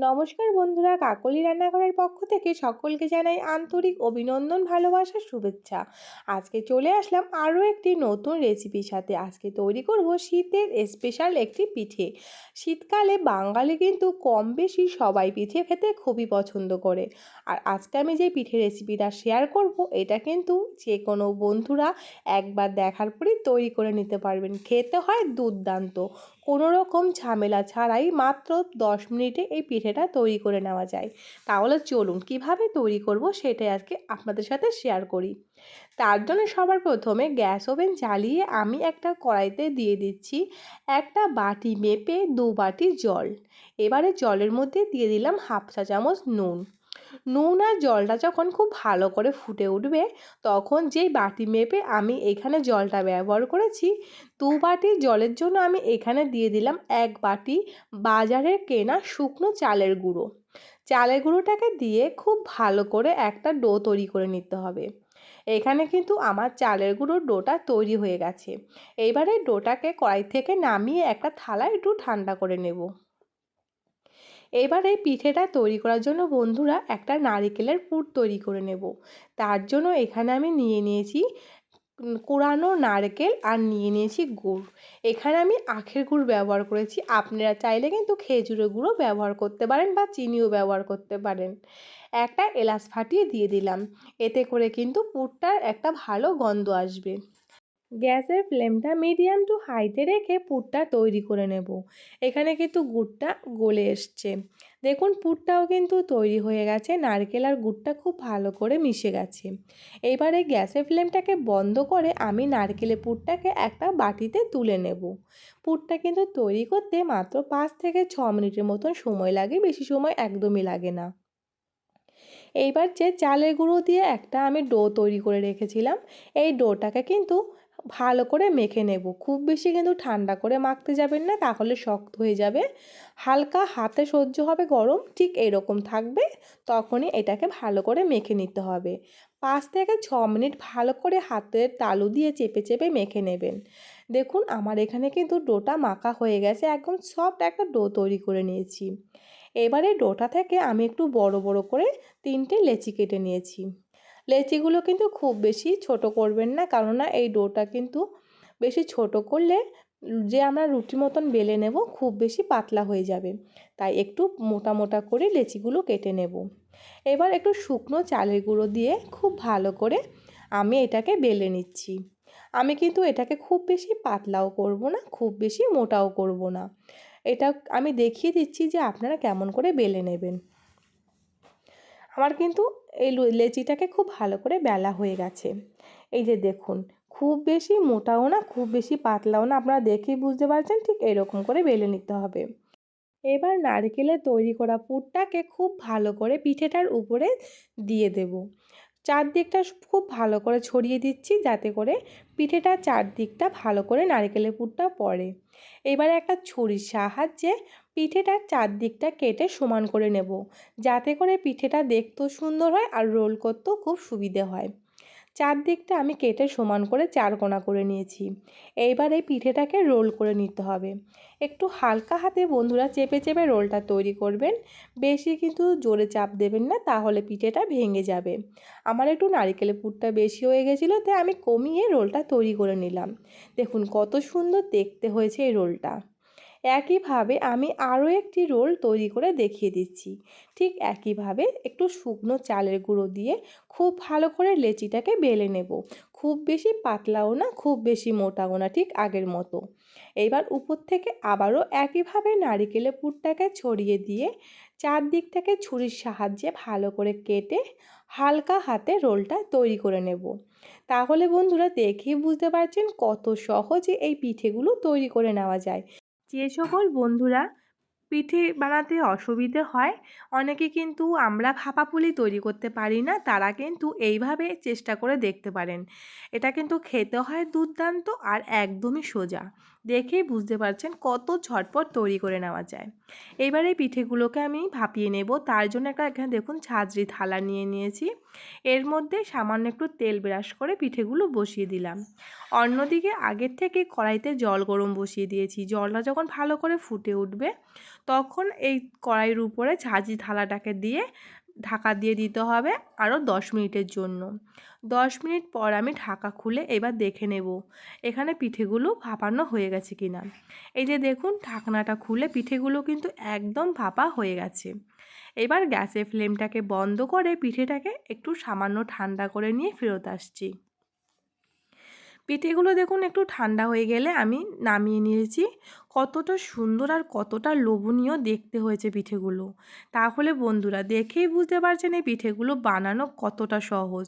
নমস্কার বন্ধুরা, কাকলি রান্নাঘরের পক্ষ থেকে সকলকে জানাই আন্তরিক অভিনন্দন ভালোবাসার শুভেচ্ছা। আজকে চলে আসলাম আরও একটি নতুন রেসিপির সাথে। আজকে তৈরি করব শীতের স্পেশাল একটি পিঠে। শীতকালে বাঙালি কিন্তু কম বেশি সবাই পিঠে খেতে খুবই পছন্দ করে। আর আজকে আমি যে পিঠে রেসিপিটা শেয়ার করব, এটা কিন্তু যে কোনো বন্ধুরা একবার দেখার পরই তৈরি করে নিতে পারবেন। খেতে হয় দুর্দান্ত। কোনো রকম ঝামেলা ছাড়াই মাত্র দশ মিনিটে এই পিঠেটা তৈরি করে নেওয়া যায়। তাহলে চলুন কীভাবে তৈরি করব সেটাই আজকে আপনাদের সাথে শেয়ার করি। তার জন্য সবার প্রথমে গ্যাস ওভেন জ্বালিয়ে আমি একটা কড়াইতে দিয়ে দিচ্ছি একটা বাটি মেপে দু বাটি জল। এবারে জলের মধ্যে দিয়ে দিলাম হাফ চা চামচ নুন। নুন আর জলটা যখন খুব ভালো করে ফুটে উঠবে, তখন যেই বাটি মেপে আমি এখানে জলটা ব্যবহার করেছি, দু বাটি জলের জন্য আমি এখানে দিয়ে দিলাম এক বাটি বাজারের কেনা শুকনো চালের গুঁড়ো। চালের গুঁড়োটাকে দিয়ে খুব ভালো করে একটা ডো তৈরি করে নিতে হবে। এখানে কিন্তু আমার চালের গুঁড়োর ডোটা তৈরি হয়ে গেছে। এইবারে ডোটাকে কড়াই থেকে নামিয়ে একটা থালায় একটু ঠান্ডা করে নেব। এবার এই পিঠেটা তৈরি করার জন্য বন্ধুরা একটা নারিকেলের পুর তৈরি করে নেব। তার জন্য এখানে আমি নিয়ে নিয়েছি কোরানো নারকেল আর নিয়ে নিয়েছি গুড়। এখানে আমি আখের গুড় ব্যবহার করেছি। আপনারা চাইলে কিন্তু খেজুরের গুঁড়ো ব্যবহার করতে পারেন বা চিনিও ব্যবহার করতে পারেন। একটা এলাচ ফাটিয়ে দিয়ে দিলাম। এতে করে কিন্তু পুরটার একটা ভালো গন্ধ আসবে। গ্যাসের ফ্লেমটা মিডিয়াম টু হাইতে রেখে পুরটা তৈরি করে নেব। এখানে কিন্তু গুড়টা গলে এসছে। দেখুন, পুরটাও কিন্তু তৈরি হয়ে গেছে। নারকেল আর গুড়টা খুব ভালো করে মিশে গেছে। এবারে গ্যাসের ফ্লেমটাকে বন্ধ করে আমি নারকেলের পুরটাকে একটা বাটিতে তুলে নেব। পুরটা কিন্তু তৈরি করতে মাত্র পাঁচ থেকে ছ মিনিটের মতন সময় লাগে। বেশি সময় একদমই লাগে না। এইবার যে চালের গুঁড়ো দিয়ে একটা আমি ডো তৈরি করে রেখেছিলাম, এই ডোটাকে কিন্তু ভালো করে মেখে নেব। খুব বেশি কিন্তু ঠান্ডা করে মাখতে যাবেন না, তাহলে শক্ত হয়ে যাবে। হালকা হাতে সহ্য হবে গরম, ঠিক এরকম থাকবে, তখনই এটাকে ভালো করে মেখে নিতে হবে। পাঁচ থেকে ছ মিনিট ভালো করে হাতের তালু দিয়ে চেপে চেপে মেখে নেবেন। দেখুন, আমার এখানে কিন্তু ডোটা মাখা হয়ে গেছে, একদম সফট একটা ডো তৈরি করে নিয়েছি। এবারে ডোটা থেকে আমি একটু বড় বড় করে তিনটে লেচি কেটে নিয়েছি। লেচিগুলো কিন্তু খুব বেশি ছোট করবেন না, কেননা এই ডোটা কিন্তু বেশি ছোট করলে যে আমরা রুটি মতন বেলে নেব খুব বেশি পাতলা হয়ে যাবে। তাই একটু মোটা মোটা করে লেচিগুলো কেটে নেব। এবার একটু শুকনো চালের গুঁড়ো দিয়ে খুব ভালো করে আমি এটাকে বেলে নিচ্ছি। আমি কিন্তু এটাকে খুব বেশি পাতলাও করব না, খুব বেশি মোটাও করব না। এটা আমি দেখিয়ে দিচ্ছি যে আপনারা কেমন করে বেলে নেবেন। আমার কিন্তু এই লেচিটাকে খুব ভালো করে বেলা হয়ে গেছে। এই যে দেখুন, খুব বেশি মোটাও না, খুব বেশি পাতলাও না, আপনারা দেখেই বুঝতে পারছেন ঠিক এরকম করে বেলে নিতে হবে। এবার নারকেলের তৈরি করা পুরটাকে খুব ভালো করে পিঠেটার উপরে দিয়ে দেব। চারদিকটা খুব ভালো করে ছড়িয়ে দিচ্ছি যাতে করে পিঠেটা চারদিকটা ভালো করে নারকেলের পুরটা পড়ে। এবারে একটা ছুরির সাহায্যে পিঠেটার চারদিকটা কেটে সমান করে নেব। যাতে করে পিঠেটা দেখতেও সুন্দর হয় আর রোল করতেও খুব সুবিধে হয়। চারদিকটা আমি কেটে সমান করে চার কোনা করে নিয়েছি। এইবার এই পিঠেটাকে রোল করে নিতে হবে। একটু হালকা হাতে বন্ধুরা চেপে চেপে রোলটা তৈরি করবেন। বেশি কিন্তু জোরে চাপ দেবেন না, তাহলে পিঠেটা ভেঙে যাবে। আমার একটু নারিকেলের পুরটা বেশি হয়ে গেছিল, তাই আমি কমিয়ে রোলটা তৈরি করে নিলাম। দেখুন কত সুন্দর দেখতে হয়েছে এই রোলটা। একইভাবে আমি আরও একটি রোল তৈরি করে দেখিয়ে দিচ্ছি। ঠিক একইভাবে একটু শুকনো চালের গুঁড়ো দিয়ে খুব ভালো করে লেচিটাকে বেলে নেব। খুব বেশি পাতলাও না, খুব বেশি মোটাও না, ঠিক আগের মতো। এইবার উপর থেকে আবারও একইভাবে নারিকেলের পুরটাকে ছড়িয়ে দিয়ে চারদিকটাকে ছুরির সাহায্যে ভালো করে কেটে হালকা হাতে রোলটা তৈরি করে নেব। তাহলে বন্ধুরা দেখেই বুঝতে পারছেন কত সহজে এই পিঠেগুলো তৈরি করে নেওয়া যায়। যে সকল বন্ধুরা পিঠে বানাতে অসুবিধে হয়। অনেকে কিন্তু আমরা ভাপা পুলি তৈরি করতে পারি না, তারা কিন্তু এইভাবে চেষ্টা করে দেখতে পারেন। এটা কিন্তু খেতে হয় দুর্দান্ত আর একদমই সোজা। দেখেই বুঝতে পারছেন কত ঝটপট তৈরি করে নেওয়া যায়। এবার পিঠেগুলোকে আমি ভাপিয়ে নেব। তার জন্য একটা এখানে দেখুন ছাজরি থালা নিয়ে নিয়েছি। এর মধ্যে সামান্য একটু তেল ব্রাশ করে পিঠেগুলো বসিয়ে দিলাম। অন্যদিকে আগের থেকে কড়াইতে জল গরম বসিয়ে দিয়েছি। জলটা যখন ভালো করে ফুটে উঠবে তখন এই কড়াইয়ের উপরে ছাঁচি থালাটাকে দিয়ে ঢাকা দিয়ে দিতে হবে আরও দশ মিনিটের জন্য। দশ মিনিট পর আমি ঢাকা খুলে এবার দেখে নেব এখানে পিঠেগুলো ভাপানো হয়ে গেছে কিনা এই যে দেখুন, ঢাকনাটা খুলে পিঠেগুলো কিন্তু একদম ভাপা হয়ে গেছে। এবার গ্যাসের ফ্লেমটাকে বন্ধ করে পিঠেটাকে একটু সামান্য ঠান্ডা করে নিয়ে ফেরত আসছি। পিঠেগুলো দেখুন একটু ঠান্ডা হয়ে গেলে আমি নামিয়ে নিয়েছি। কতটা সুন্দর আর কতটা লোভনীয় দেখতে হয়েছে পিঠেগুলো। তাহলে বন্ধুরা দেখেই বুঝতে পারছেন এই পিঠেগুলো বানানো কতটা সহজ।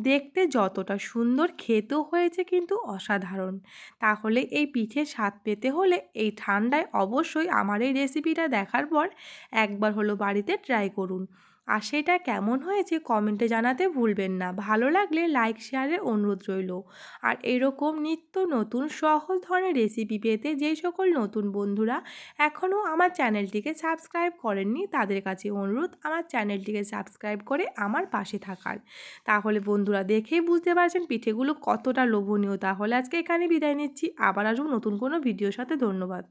দেখতে যতটা সুন্দর খেতেও হয়েছে কিন্তু অসাধারণ। তাহলে এই পিঠে স্বাদ পেতে হলে এই ঠান্ডায় অবশ্যই আমার এই রেসিপিটা দেখার পর একবার হলো বাড়িতে ট্রাই করুন। আর সেটা কেমন হয়েছে কমেন্টে জানাতে ভুলবেন না। ভালো লাগলে লাইক শেয়ারের অনুরোধ রইল। আর এরকম নিত্য নতুন সহজ ধরনের রেসিপি পেতে যেই সকল নতুন বন্ধুরা এখনও আমার চ্যানেলটিকে সাবস্ক্রাইব করেননি, তাদের কাছে অনুরোধ আমার চ্যানেলটিকে সাবস্ক্রাইব করে আমার পাশে থাকার। তাহলে বন্ধুরা দেখেই বুঝতে পারছেন পিঠেগুলো কতটা লোভনীয়। তাহলে আজকে এখানে বিদায় নিচ্ছি। আবার আসব নতুন কোনো ভিডিওর সাথে। ধন্যবাদ।